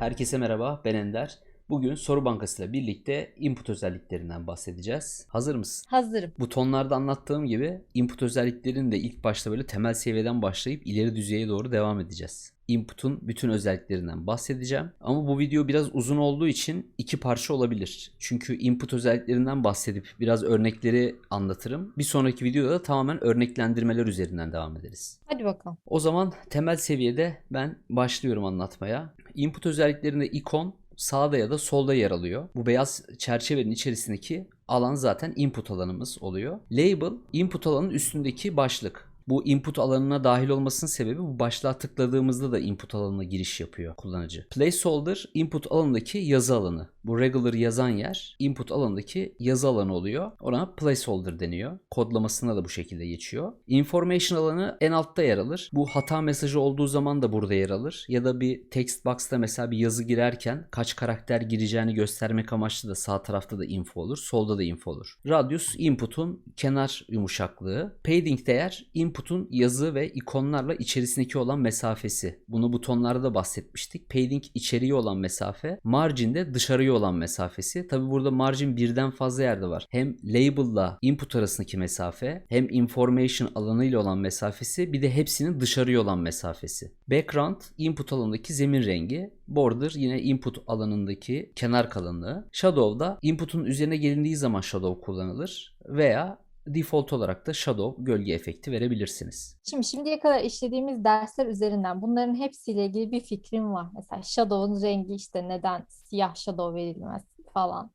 Herkese merhaba, ben Ender. Bugün soru bankasıyla birlikte input özelliklerinden bahsedeceğiz. Hazır mısın? Hazırım. Butonlarda anlattığım gibi input özelliklerini de ilk başta böyle temel seviyeden başlayıp ileri düzeye doğru devam edeceğiz. Input'un bütün özelliklerinden bahsedeceğim. Ama bu video biraz uzun olduğu için iki parça olabilir. Çünkü input özelliklerinden bahsedip biraz örnekleri anlatırım. Bir sonraki videoda da tamamen örneklendirmeler üzerinden devam ederiz. Hadi bakalım. O zaman temel seviyede ben başlıyorum anlatmaya. Input özelliklerinde ikon sağda ya da solda yer alıyor. Bu beyaz çerçevenin içerisindeki alan zaten input alanımız oluyor. Label input alanın üstündeki başlık. Bu input alanına dahil olmasının sebebi bu başlığa tıkladığımızda da input alanına giriş yapıyor kullanıcı. Placeholder input alanındaki yazı alanı. Bu regular yazan yer input alanındaki yazı alanı oluyor. Ona placeholder deniyor. Kodlamasına da bu şekilde geçiyor. Information alanı en altta yer alır. Bu hata mesajı olduğu zaman da burada yer alır. Ya da bir text box'ta mesela bir yazı girerken kaç karakter gireceğini göstermek amaçlı da sağ tarafta da info olur. Solda da info olur. Radius input'un kenar yumuşaklığı. Padding değer input'un yazı ve ikonlarla içerisindeki olan mesafesi. Bunu butonlarda da bahsetmiştik. Padding içeriği olan mesafe. Margin de dışarıya olan mesafesi. Tabi burada margin birden fazla yerde var. Hem label'la input arasındaki mesafe hem information alanıyla olan mesafesi bir de hepsinin dışarıya olan mesafesi. Background input alanındaki zemin rengi. Border yine input alanındaki kenar kalınlığı. Shadow da input'un üzerine gelindiği zaman shadow kullanılır veya default olarak da shadow gölge efekti verebilirsiniz. Şimdi şimdiye kadar işlediğimiz dersler üzerinden bunların hepsiyle ilgili bir fikrim var. Mesela Shadow'un rengi işte neden siyah Shadow verilmez falan.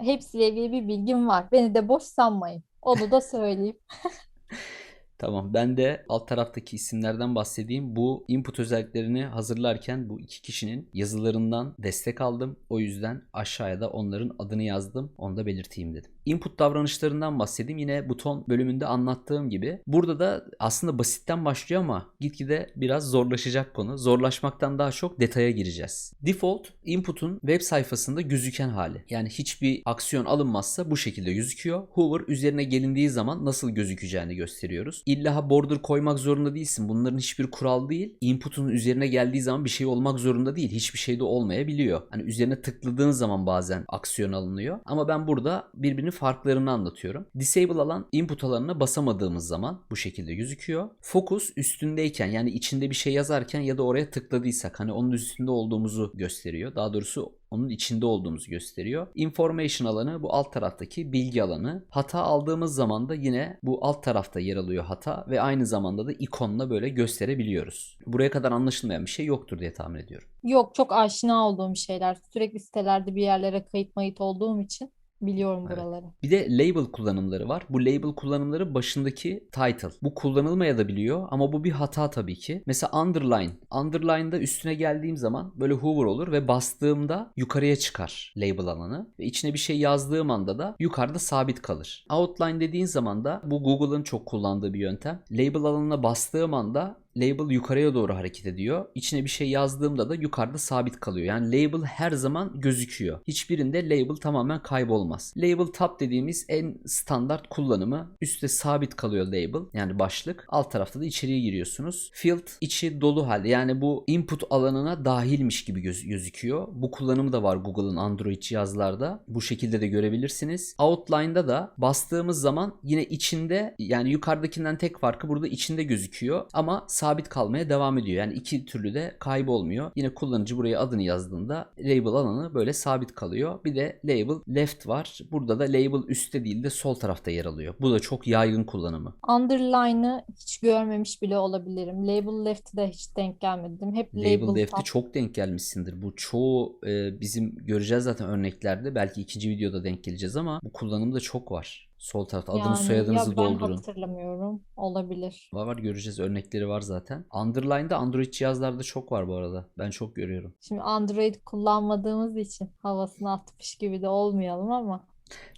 Hepsiyle ilgili bir bilgim var. Beni de boş sanmayın. Onu da söyleyeyim. Tamam ben de alt taraftaki isimlerden bahsedeyim. Bu input özelliklerini hazırlarken bu iki kişinin yazılarından destek aldım. O yüzden aşağıya da onların adını yazdım. Onu da belirteyim dedim. Input davranışlarından bahsedeyim. Yine buton bölümünde anlattığım gibi. Burada da aslında basitten başlıyor ama gitgide biraz zorlaşacak konu. Zorlaşmaktan daha çok detaya gireceğiz. Default input'un web sayfasında gözüken hali. Yani hiçbir aksiyon alınmazsa bu şekilde gözüküyor. Hover üzerine gelindiği zaman nasıl gözükeceğini gösteriyoruz. İlla border koymak zorunda değilsin. Bunların hiçbir kural değil. Input'un üzerine geldiği zaman bir şey olmak zorunda değil. Hiçbir şey de olmayabiliyor. Hani üzerine tıkladığın zaman bazen aksiyon alınıyor. Ama ben burada birbirinin farklarını anlatıyorum. Disable alan input alanına basamadığımız zaman bu şekilde gözüküyor. Focus üstündeyken yani içinde bir şey yazarken ya da oraya tıkladıysak hani onun üstünde olduğumuzu gösteriyor. Daha doğrusu onun içinde olduğumuzu gösteriyor. Information alanı bu alt taraftaki bilgi alanı. Hata aldığımız zaman da yine bu alt tarafta yer alıyor hata ve aynı zamanda da ikonla böyle gösterebiliyoruz. Buraya kadar anlaşılmayan bir şey yoktur diye tahmin ediyorum. Yok çok aşina olduğum şeyler. Sürekli sitelerde bir yerlere kayıt mayıt olduğum için biliyorum Evet. buraları. Bir de label kullanımları var. Bu label kullanımları başındaki title. Bu kullanılmaya da biliyor ama bu bir hata tabii ki. Mesela underline. Underline'da üstüne geldiğim zaman böyle hover olur ve bastığımda yukarıya çıkar label alanı. Ve içine bir şey yazdığım anda da yukarıda sabit kalır. Outline dediğin zaman da bu Google'ın çok kullandığı bir yöntem. Label alanına bastığım anda label yukarıya doğru hareket ediyor. İçine bir şey yazdığımda da yukarıda sabit kalıyor. Yani label her zaman gözüküyor. Hiçbirinde label tamamen kaybolmaz. Label tab dediğimiz en standart kullanımı. Üstte sabit kalıyor label yani başlık. Alt tarafta da içeriye giriyorsunuz. Field içi dolu halde yani bu input alanına dahilmiş gibi göz- gözüküyor. Bu kullanımı da var Google'ın Android cihazlarda. Bu şekilde de görebilirsiniz. Outline'da da bastığımız zaman yine içinde yani yukarıdakinden tek farkı burada içinde gözüküyor ama kalmaya devam ediyor. Yani iki türlü de kaybolmuyor. Yine kullanıcı buraya adını yazdığında label alanı böyle sabit kalıyor. Bir de label left var. Burada da label üstte değil de sol tarafta yer alıyor. Bu da çok yaygın kullanımı. Underline'ı hiç görmemiş bile olabilirim. Label left'e de hiç denk gelmedim. Hep Label label left'e tab. çok denk gelmişsindir. Bu çoğu e, bizim göreceğiz zaten örneklerde. Belki ikinci videoda denk geleceğiz ama bu kullanımda çok var. Sol tarafta adını Yani soyadınızı ya ben doldurun. hatırlamıyorum. Olabilir. Var var göreceğiz örnekleri var zaten. Underline'da Android cihazlarda çok var bu arada. Ben çok görüyorum. Şimdi Android kullanmadığımız için havasını atmış gibi de olmayalım ama.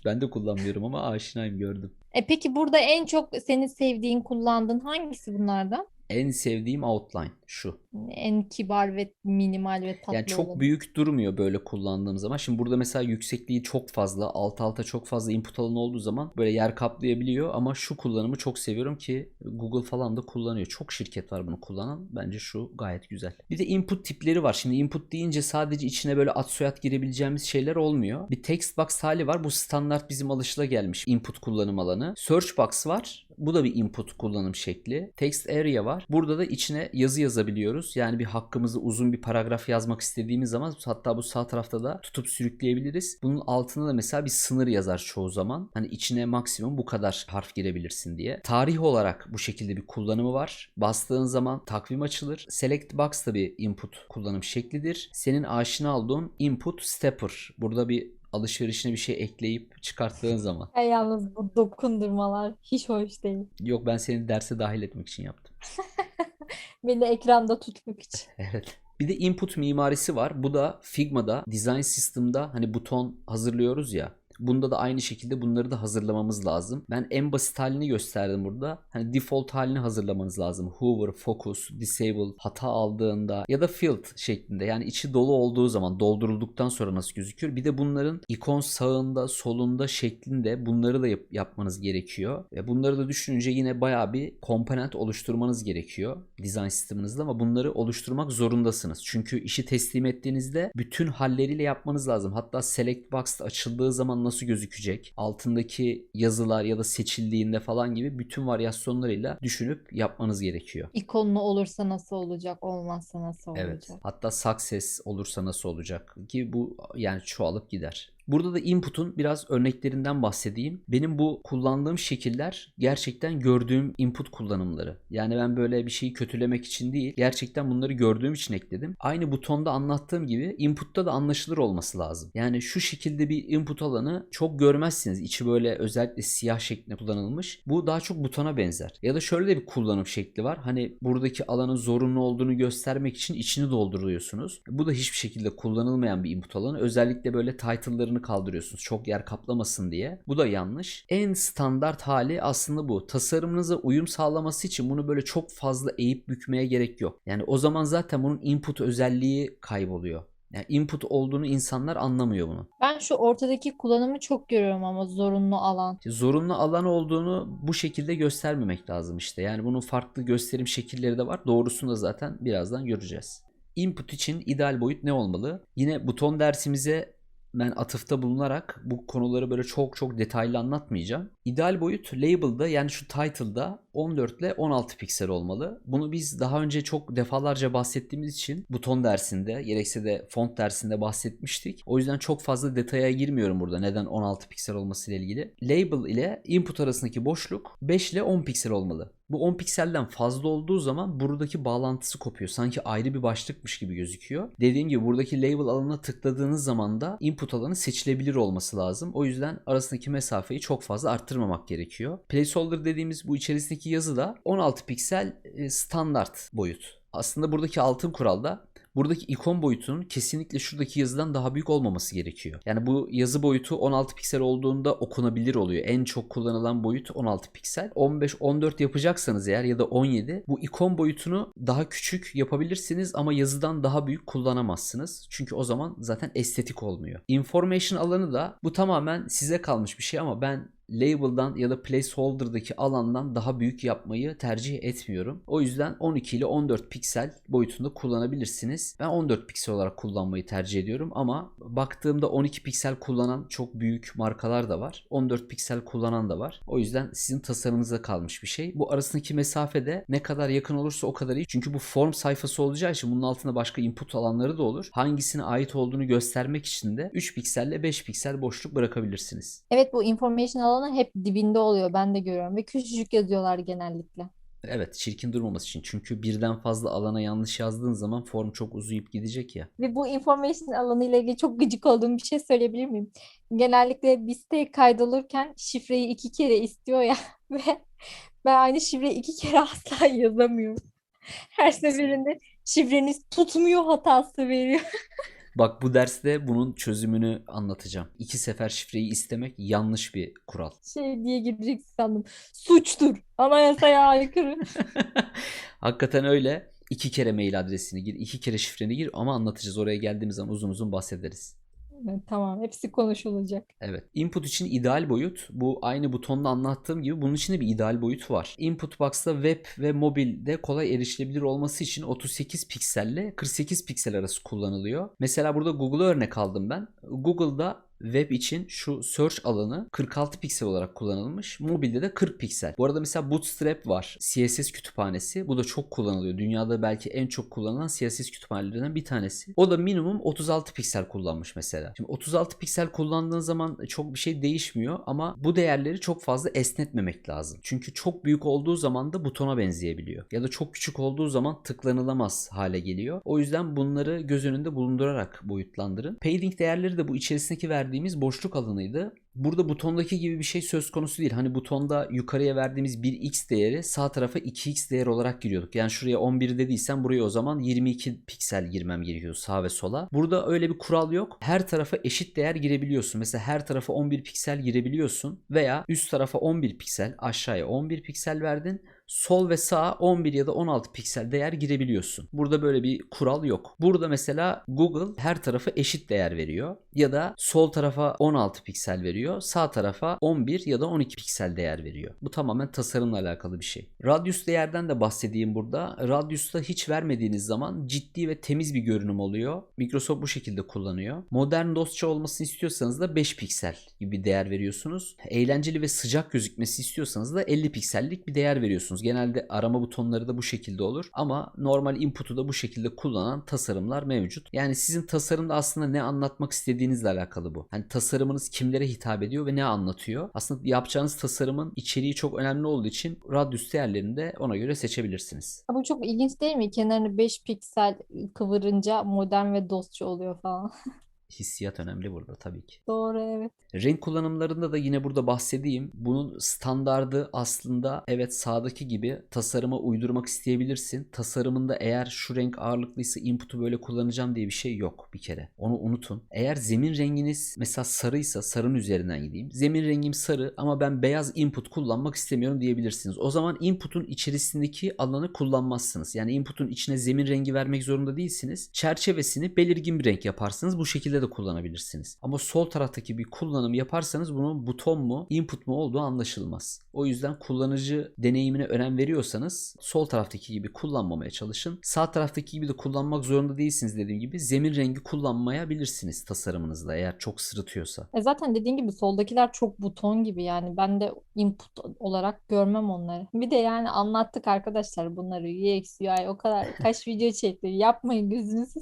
Ben de kullanmıyorum ama aşinayım gördüm. E peki burada en çok senin sevdiğin, kullandığın hangisi bunlardan? En sevdiğim outline şu. En kibar ve minimal ve tatlı Yani çok olanı. büyük durmuyor böyle kullandığım zaman. Şimdi burada mesela yüksekliği çok fazla, alt alta çok fazla input alanı olduğu zaman böyle yer kaplayabiliyor. Ama şu kullanımı çok seviyorum ki Google falan da kullanıyor. Çok şirket var bunu kullanan. Bence şu gayet güzel. Bir de input tipleri var. Şimdi input deyince sadece içine böyle ad soyad girebileceğimiz şeyler olmuyor. Bir text box hali var. Bu standart bizim alışılagelmiş input kullanım alanı. Search box var. Bu da bir input kullanım şekli. Text area var. Burada da içine yazı yazabiliyoruz. Yani bir hakkımızı uzun bir paragraf yazmak istediğimiz zaman hatta bu sağ tarafta da tutup sürükleyebiliriz. Bunun altına da mesela bir sınır yazar çoğu zaman. Hani içine maksimum bu kadar harf girebilirsin diye. Tarih olarak bu şekilde bir kullanımı var. Bastığın zaman takvim açılır. Select box da bir input kullanım şeklidir. Senin aşina olduğun input stepper. Burada bir alışverişine bir şey ekleyip çıkarttığın zaman. Ya yalnız bu dokundurmalar hiç hoş değil. Yok ben seni derse dahil etmek için yaptım. Beni ekranda tutmak için. Evet. Bir de input mimarisi var. Bu da Figma'da, Design System'da hani buton hazırlıyoruz ya. Bunda da aynı şekilde bunları da hazırlamamız lazım. Ben en basit halini gösterdim burada. Hani default halini hazırlamanız lazım. Hover, focus, disable, hata aldığında ya da field şeklinde. Yani içi dolu olduğu zaman doldurulduktan sonra nasıl gözüküyor? Bir de bunların ikon sağında, solunda şeklinde bunları da yap- yapmanız gerekiyor. Ve bunları da düşününce yine bayağı bir komponent oluşturmanız gerekiyor design sisteminizde ama bunları oluşturmak zorundasınız. Çünkü işi teslim ettiğinizde bütün halleriyle yapmanız lazım. Hatta select box açıldığı zaman nasıl gözükecek? Altındaki yazılar ya da seçildiğinde falan gibi bütün varyasyonlarıyla düşünüp yapmanız gerekiyor. İkonlu olursa nasıl olacak, olmazsa nasıl Evet. olacak? Hatta success olursa nasıl olacak ki bu yani çoğalıp gider. Burada da input'un biraz örneklerinden bahsedeyim. Benim bu kullandığım şekiller gerçekten gördüğüm input kullanımları. Yani ben böyle bir şeyi kötülemek için değil, gerçekten bunları gördüğüm için ekledim. Aynı butonda anlattığım gibi input'ta da anlaşılır olması lazım. Yani şu şekilde bir input alanı çok görmezsiniz. İçi böyle özellikle siyah şeklinde kullanılmış. Bu daha çok butona benzer. Ya da şöyle de bir kullanım şekli var. Hani buradaki alanın zorunlu olduğunu göstermek için içini dolduruyorsunuz. Bu da hiçbir şekilde kullanılmayan bir input alanı. Özellikle böyle title'larını kaldırıyorsunuz. Çok yer kaplamasın diye. Bu da yanlış. En standart hali aslında bu. Tasarımınıza uyum sağlaması için bunu böyle çok fazla eğip bükmeye gerek yok. Yani o zaman zaten bunun input özelliği kayboluyor. Yani input olduğunu insanlar anlamıyor bunu. Ben şu ortadaki kullanımı çok görüyorum ama zorunlu alan. Zorunlu alan olduğunu bu şekilde göstermemek lazım işte. Yani bunun farklı gösterim şekilleri de var. Doğrusunu da zaten birazdan göreceğiz. Input için ideal boyut ne olmalı? Yine buton dersimize ben atıfta bulunarak bu konuları böyle çok çok detaylı anlatmayacağım. İdeal boyut label'da yani şu title'da 14 ile 16 piksel olmalı. Bunu biz daha önce çok defalarca bahsettiğimiz için buton dersinde gerekse de font dersinde bahsetmiştik. O yüzden çok fazla detaya girmiyorum burada neden 16 piksel olması ile ilgili. Label ile input arasındaki boşluk 5 ile 10 piksel olmalı. Bu 10 pikselden fazla olduğu zaman buradaki bağlantısı kopuyor. Sanki ayrı bir başlıkmış gibi gözüküyor. Dediğim gibi buradaki label alanına tıkladığınız zaman da input alanı seçilebilir olması lazım. O yüzden arasındaki mesafeyi çok fazla arttırmamak gerekiyor. Placeholder dediğimiz bu içerisindeki yazı da 16 piksel e, standart boyut. Aslında buradaki altın kuralda Buradaki ikon boyutunun kesinlikle şuradaki yazıdan daha büyük olmaması gerekiyor. Yani bu yazı boyutu 16 piksel olduğunda okunabilir oluyor. En çok kullanılan boyut 16 piksel. 15 14 yapacaksanız eğer ya da 17 bu ikon boyutunu daha küçük yapabilirsiniz ama yazıdan daha büyük kullanamazsınız. Çünkü o zaman zaten estetik olmuyor. Information alanı da bu tamamen size kalmış bir şey ama ben label'dan ya da placeholder'daki alandan daha büyük yapmayı tercih etmiyorum. O yüzden 12 ile 14 piksel boyutunda kullanabilirsiniz. Ben 14 piksel olarak kullanmayı tercih ediyorum ama baktığımda 12 piksel kullanan çok büyük markalar da var. 14 piksel kullanan da var. O yüzden sizin tasarımınıza kalmış bir şey. Bu arasındaki mesafe de ne kadar yakın olursa o kadar iyi. Çünkü bu form sayfası olacağı için bunun altında başka input alanları da olur. Hangisine ait olduğunu göstermek için de 3 piksel ile 5 piksel boşluk bırakabilirsiniz. Evet bu information alanı hep dibinde oluyor. Ben de görüyorum ve küçücük yazıyorlar genellikle. Evet çirkin durmaması için. Çünkü birden fazla alana yanlış yazdığın zaman form çok uzayıp gidecek ya. Ve bu information alanı ile ilgili çok gıcık olduğum bir şey söyleyebilir miyim? Genellikle bir siteye kaydolurken şifreyi iki kere istiyor ya ve ben aynı şifreyi iki kere asla yazamıyorum. Her seferinde şifreniz tutmuyor hatası veriyor. Bak bu derste bunun çözümünü anlatacağım. İki sefer şifreyi istemek yanlış bir kural. Şey diye gireceksin sandım. Suçtur. Anayasaya aykırı. Hakikaten öyle. İki kere mail adresini gir, iki kere şifreni gir ama anlatacağız. Oraya geldiğimiz zaman uzun uzun bahsederiz. Evet, tamam hepsi konuşulacak. Evet. Input için ideal boyut bu aynı butonda anlattığım gibi bunun için de bir ideal boyut var. Input box'ta web ve mobilde kolay erişilebilir olması için 38 pikselle 48 piksel arası kullanılıyor. Mesela burada Google'a örnek aldım ben. Google'da web için şu search alanı 46 piksel olarak kullanılmış. Mobilde de 40 piksel. Bu arada mesela Bootstrap var. CSS kütüphanesi. Bu da çok kullanılıyor. Dünyada belki en çok kullanılan CSS kütüphanelerinden bir tanesi. O da minimum 36 piksel kullanmış mesela. Şimdi 36 piksel kullandığın zaman çok bir şey değişmiyor ama bu değerleri çok fazla esnetmemek lazım. Çünkü çok büyük olduğu zaman da butona benzeyebiliyor. Ya da çok küçük olduğu zaman tıklanılamaz hale geliyor. O yüzden bunları göz önünde bulundurarak boyutlandırın. Padding değerleri de bu içerisindeki verdiğimiz boşluk alanıydı. Burada butondaki gibi bir şey söz konusu değil. Hani butonda yukarıya verdiğimiz 1x değeri sağ tarafa 2x değer olarak giriyorduk. Yani şuraya 11 dediysem buraya o zaman 22 piksel girmem gerekiyor sağ ve sola. Burada öyle bir kural yok. Her tarafa eşit değer girebiliyorsun. Mesela her tarafa 11 piksel girebiliyorsun veya üst tarafa 11 piksel, aşağıya 11 piksel verdin sol ve sağa 11 ya da 16 piksel değer girebiliyorsun. Burada böyle bir kural yok. Burada mesela Google her tarafa eşit değer veriyor ya da sol tarafa 16 piksel veriyor, sağ tarafa 11 ya da 12 piksel değer veriyor. Bu tamamen tasarımla alakalı bir şey. Radius değerden de bahsedeyim burada. Radius'ta hiç vermediğiniz zaman ciddi ve temiz bir görünüm oluyor. Microsoft bu şekilde kullanıyor. Modern dosya olmasını istiyorsanız da 5 piksel gibi bir değer veriyorsunuz. Eğlenceli ve sıcak gözükmesi istiyorsanız da 50 piksellik bir değer veriyorsunuz. Genelde arama butonları da bu şekilde olur ama normal input'u da bu şekilde kullanan tasarımlar mevcut. Yani sizin tasarımda aslında ne anlatmak istediğinizle alakalı bu. Hani tasarımınız kimlere hitap ediyor ve ne anlatıyor? Aslında yapacağınız tasarımın içeriği çok önemli olduğu için radius değerlerini de ona göre seçebilirsiniz. Bu çok ilginç değil mi? Kenarını 5 piksel kıvırınca modern ve dostça oluyor falan. Hissiyat önemli burada tabii ki. Doğru evet. Renk kullanımlarında da yine burada bahsedeyim. Bunun standardı aslında evet sağdaki gibi tasarıma uydurmak isteyebilirsin. Tasarımında eğer şu renk ağırlıklıysa input'u böyle kullanacağım diye bir şey yok bir kere. Onu unutun. Eğer zemin renginiz mesela sarıysa sarının üzerinden gideyim. Zemin rengim sarı ama ben beyaz input kullanmak istemiyorum diyebilirsiniz. O zaman input'un içerisindeki alanı kullanmazsınız. Yani input'un içine zemin rengi vermek zorunda değilsiniz. Çerçevesini belirgin bir renk yaparsınız. Bu şekilde de kullanabilirsiniz. Ama sol taraftaki bir kullanım yaparsanız bunun buton mu, input mu olduğu anlaşılmaz. O yüzden kullanıcı deneyimine önem veriyorsanız sol taraftaki gibi kullanmamaya çalışın. Sağ taraftaki gibi de kullanmak zorunda değilsiniz dediğim gibi. Zemin rengi kullanmayabilirsiniz tasarımınızda eğer çok sırıtıyorsa. E zaten dediğin gibi soldakiler çok buton gibi yani ben de input olarak görmem onları. Bir de yani anlattık arkadaşlar bunları UX, UI o kadar kaç video çekti. Yapmayın gözünüzü.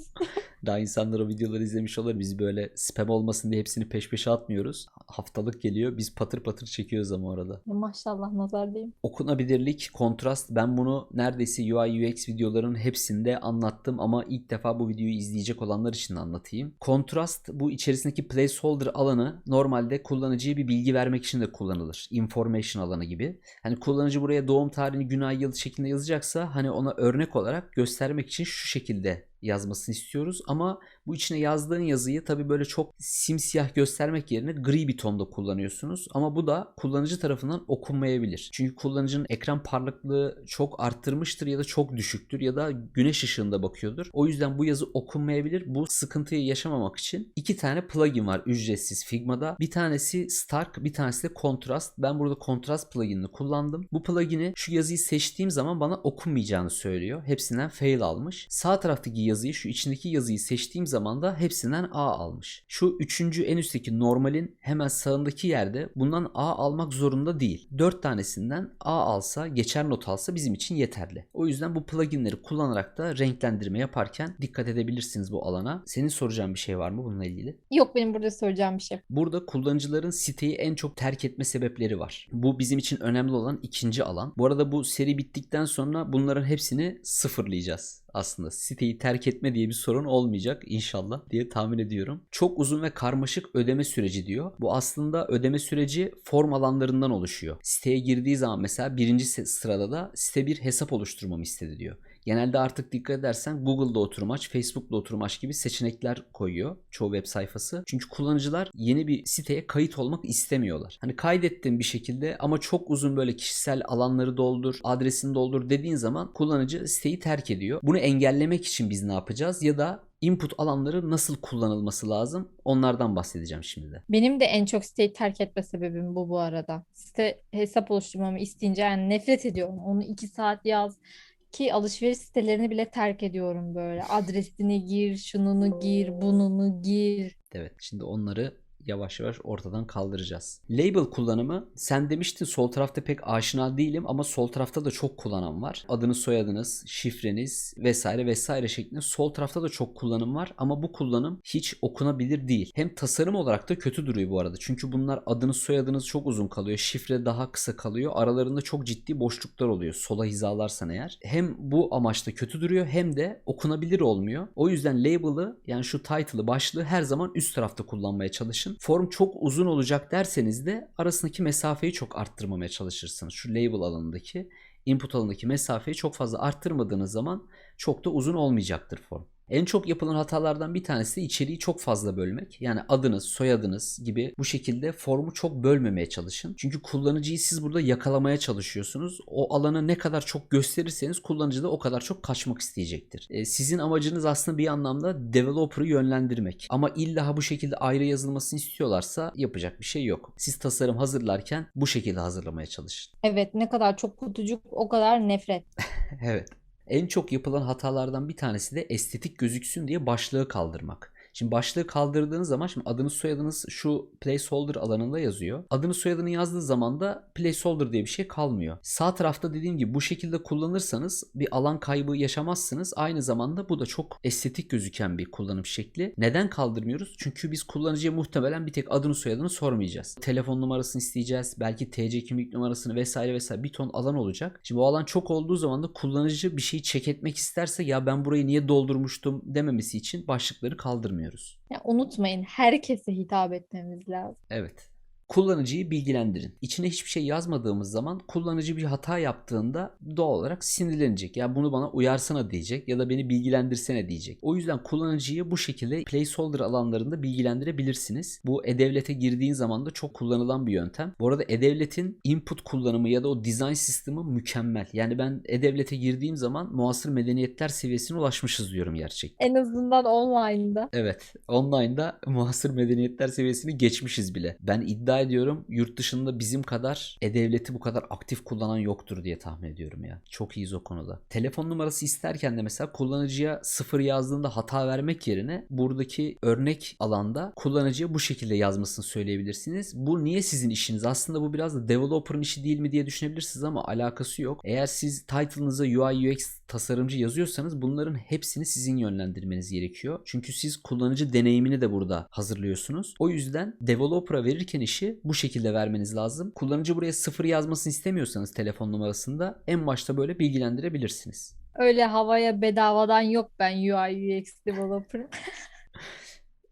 Daha insanlar o videoları izlemiş olur. Biz böyle spam olmasın diye hepsini peş peşe atmıyoruz. Haftalık geliyor. Biz patır patır çekiyoruz ama orada. Maşallah nazar diyeyim. Okunabilirlik, kontrast. Ben bunu neredeyse UI UX videolarının hepsinde anlattım ama ilk defa bu videoyu izleyecek olanlar için anlatayım. Kontrast bu içerisindeki placeholder alanı normalde kullanıcıya bir bilgi vermek için de kullanılır. Information alanı gibi. Hani kullanıcı buraya doğum tarihini gün ay yıl şeklinde yazacaksa hani ona örnek olarak göstermek için şu şekilde yazmasını istiyoruz ama bu içine yazdığın yazıyı tabi böyle çok simsiyah göstermek yerine gri bir tonda kullanıyorsunuz. Ama bu da kullanıcı tarafından okunmayabilir. Çünkü kullanıcının ekran parlaklığı çok arttırmıştır ya da çok düşüktür ya da güneş ışığında bakıyordur. O yüzden bu yazı okunmayabilir. Bu sıkıntıyı yaşamamak için iki tane plugin var ücretsiz Figma'da. Bir tanesi Stark, bir tanesi de Contrast. Ben burada Contrast pluginini kullandım. Bu plugini şu yazıyı seçtiğim zaman bana okunmayacağını söylüyor. Hepsinden fail almış. Sağ taraftaki yazıyı, şu içindeki yazıyı seçtiğim zaman da hepsinden A almış. Şu üçüncü en üstteki normalin hemen sağındaki yerde bundan A almak zorunda değil. 4 tanesinden A alsa, geçer not alsa bizim için yeterli. O yüzden bu pluginleri kullanarak da renklendirme yaparken dikkat edebilirsiniz bu alana. Senin soracağın bir şey var mı bununla ilgili? Yok benim burada söyleyeceğim bir şey. Burada kullanıcıların siteyi en çok terk etme sebepleri var. Bu bizim için önemli olan ikinci alan. Bu arada bu seri bittikten sonra bunların hepsini sıfırlayacağız aslında siteyi terk etme diye bir sorun olmayacak inşallah diye tahmin ediyorum. Çok uzun ve karmaşık ödeme süreci diyor. Bu aslında ödeme süreci form alanlarından oluşuyor. Siteye girdiği zaman mesela birinci sırada da site bir hesap oluşturmamı istedi diyor. Genelde artık dikkat edersen Google'da oturmaç, Facebook'da oturmaç gibi seçenekler koyuyor çoğu web sayfası. Çünkü kullanıcılar yeni bir siteye kayıt olmak istemiyorlar. Hani kaydettin bir şekilde ama çok uzun böyle kişisel alanları doldur, adresini doldur dediğin zaman kullanıcı siteyi terk ediyor. Bunu engellemek için biz ne yapacağız? Ya da input alanları nasıl kullanılması lazım? Onlardan bahsedeceğim şimdi de. Benim de en çok siteyi terk etme sebebim bu bu arada. Site hesap oluşturmamı isteyince yani nefret ediyorum. Onu iki saat yaz ki alışveriş sitelerini bile terk ediyorum böyle. Adresini gir, şununu gir, bununu gir. Evet şimdi onları yavaş yavaş ortadan kaldıracağız. Label kullanımı sen demiştin sol tarafta pek aşina değilim ama sol tarafta da çok kullanan var. Adınız soyadınız, şifreniz vesaire vesaire şeklinde sol tarafta da çok kullanım var ama bu kullanım hiç okunabilir değil. Hem tasarım olarak da kötü duruyor bu arada. Çünkü bunlar adınız soyadınız çok uzun kalıyor. Şifre daha kısa kalıyor. Aralarında çok ciddi boşluklar oluyor. Sola hizalarsan eğer. Hem bu amaçta kötü duruyor hem de okunabilir olmuyor. O yüzden label'ı yani şu title'ı başlığı her zaman üst tarafta kullanmaya çalışın. Form çok uzun olacak derseniz de arasındaki mesafeyi çok arttırmamaya çalışırsınız. Şu label alanındaki input alanındaki mesafeyi çok fazla arttırmadığınız zaman çok da uzun olmayacaktır form. En çok yapılan hatalardan bir tanesi de içeriği çok fazla bölmek. Yani adınız, soyadınız gibi bu şekilde formu çok bölmemeye çalışın. Çünkü kullanıcıyı siz burada yakalamaya çalışıyorsunuz. O alanı ne kadar çok gösterirseniz kullanıcı da o kadar çok kaçmak isteyecektir. E, sizin amacınız aslında bir anlamda developer'ı yönlendirmek. Ama illa bu şekilde ayrı yazılmasını istiyorlarsa yapacak bir şey yok. Siz tasarım hazırlarken bu şekilde hazırlamaya çalışın. Evet ne kadar çok kutucuk o kadar nefret. Evet. En çok yapılan hatalardan bir tanesi de estetik gözüksün diye başlığı kaldırmak. Şimdi başlığı kaldırdığınız zaman şimdi adınız soyadınız şu placeholder alanında yazıyor. Adını soyadını yazdığı zaman da placeholder diye bir şey kalmıyor. Sağ tarafta dediğim gibi bu şekilde kullanırsanız bir alan kaybı yaşamazsınız. Aynı zamanda bu da çok estetik gözüken bir kullanım şekli. Neden kaldırmıyoruz? Çünkü biz kullanıcıya muhtemelen bir tek adını soyadını sormayacağız. Telefon numarasını isteyeceğiz. Belki TC kimlik numarasını vesaire vesaire bir ton alan olacak. Şimdi o alan çok olduğu zaman da kullanıcı bir şeyi check etmek isterse ya ben burayı niye doldurmuştum dememesi için başlıkları kaldırmıyoruz. Ya unutmayın herkese hitap etmemiz lazım. Evet. Kullanıcıyı bilgilendirin. İçine hiçbir şey yazmadığımız zaman kullanıcı bir hata yaptığında doğal olarak sinirlenecek. Ya bunu bana uyarsana diyecek ya da beni bilgilendirsene diyecek. O yüzden kullanıcıyı bu şekilde placeholder alanlarında bilgilendirebilirsiniz. Bu e-devlete girdiğin zaman da çok kullanılan bir yöntem. Bu arada e-devletin input kullanımı ya da o design sistemi mükemmel. Yani ben e-devlete girdiğim zaman muasır medeniyetler seviyesine ulaşmışız diyorum gerçekten. En azından online'da. Evet. Online'da muhasır medeniyetler seviyesini geçmişiz bile. Ben iddia ediyorum yurt dışında bizim kadar e-devleti bu kadar aktif kullanan yoktur diye tahmin ediyorum ya. Çok iyiyiz o konuda. Telefon numarası isterken de mesela kullanıcıya sıfır yazdığında hata vermek yerine buradaki örnek alanda kullanıcıya bu şekilde yazmasını söyleyebilirsiniz. Bu niye sizin işiniz? Aslında bu biraz da developer'ın işi değil mi diye düşünebilirsiniz ama alakası yok. Eğer siz title'ınıza UI UX tasarımcı yazıyorsanız bunların hepsini sizin yönlendirmeniz gerekiyor. Çünkü siz kullanıcı deneyimini de burada hazırlıyorsunuz. O yüzden developer'a verirken işi bu şekilde vermeniz lazım. Kullanıcı buraya sıfır yazmasını istemiyorsanız telefon numarasında en başta böyle bilgilendirebilirsiniz. Öyle havaya bedavadan yok ben UI UX developer.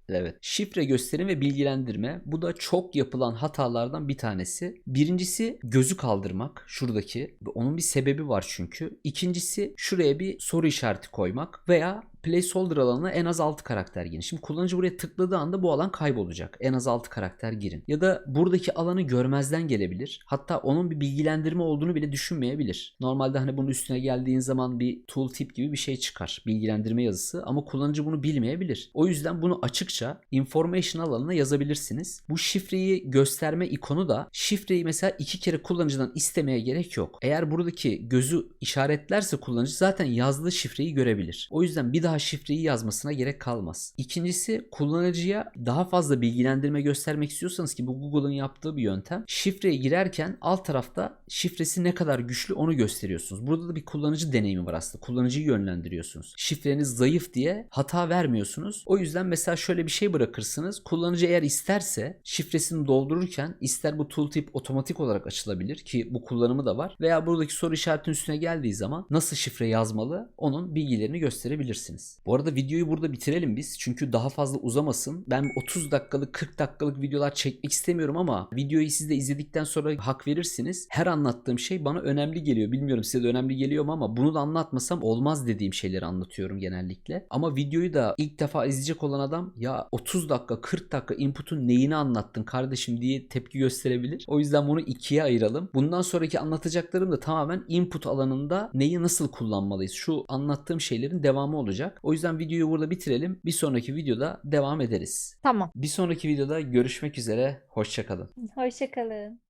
Evet. Şifre gösterim ve bilgilendirme. Bu da çok yapılan hatalardan bir tanesi. Birincisi gözü kaldırmak. Şuradaki. Onun bir sebebi var çünkü. İkincisi şuraya bir soru işareti koymak veya placeholder alanına en az 6 karakter girin. Şimdi kullanıcı buraya tıkladığı anda bu alan kaybolacak. En az 6 karakter girin. Ya da buradaki alanı görmezden gelebilir. Hatta onun bir bilgilendirme olduğunu bile düşünmeyebilir. Normalde hani bunun üstüne geldiğin zaman bir tooltip gibi bir şey çıkar. Bilgilendirme yazısı ama kullanıcı bunu bilmeyebilir. O yüzden bunu açıkça information alanına yazabilirsiniz. Bu şifreyi gösterme ikonu da şifreyi mesela iki kere kullanıcıdan istemeye gerek yok. Eğer buradaki gözü işaretlerse kullanıcı zaten yazdığı şifreyi görebilir. O yüzden bir daha şifreyi yazmasına gerek kalmaz. İkincisi kullanıcıya daha fazla bilgilendirme göstermek istiyorsanız ki bu Google'ın yaptığı bir yöntem. Şifreye girerken alt tarafta şifresi ne kadar güçlü onu gösteriyorsunuz. Burada da bir kullanıcı deneyimi var aslında. Kullanıcıyı yönlendiriyorsunuz. Şifreniz zayıf diye hata vermiyorsunuz. O yüzden mesela şöyle bir şey bırakırsınız. Kullanıcı eğer isterse şifresini doldururken ister bu tooltip otomatik olarak açılabilir ki bu kullanımı da var veya buradaki soru işaretinin üstüne geldiği zaman nasıl şifre yazmalı onun bilgilerini gösterebilirsiniz. İsterseniz. Bu arada videoyu burada bitirelim biz. Çünkü daha fazla uzamasın. Ben 30 dakikalık 40 dakikalık videolar çekmek istemiyorum ama videoyu siz de izledikten sonra hak verirsiniz. Her anlattığım şey bana önemli geliyor. Bilmiyorum size de önemli geliyor mu ama bunu da anlatmasam olmaz dediğim şeyleri anlatıyorum genellikle. Ama videoyu da ilk defa izleyecek olan adam ya 30 dakika 40 dakika input'un neyini anlattın kardeşim diye tepki gösterebilir. O yüzden bunu ikiye ayıralım. Bundan sonraki anlatacaklarım da tamamen input alanında neyi nasıl kullanmalıyız? Şu anlattığım şeylerin devamı olacak. O yüzden videoyu burada bitirelim. Bir sonraki videoda devam ederiz. Tamam. Bir sonraki videoda görüşmek üzere. Hoşçakalın. Hoşça kalın.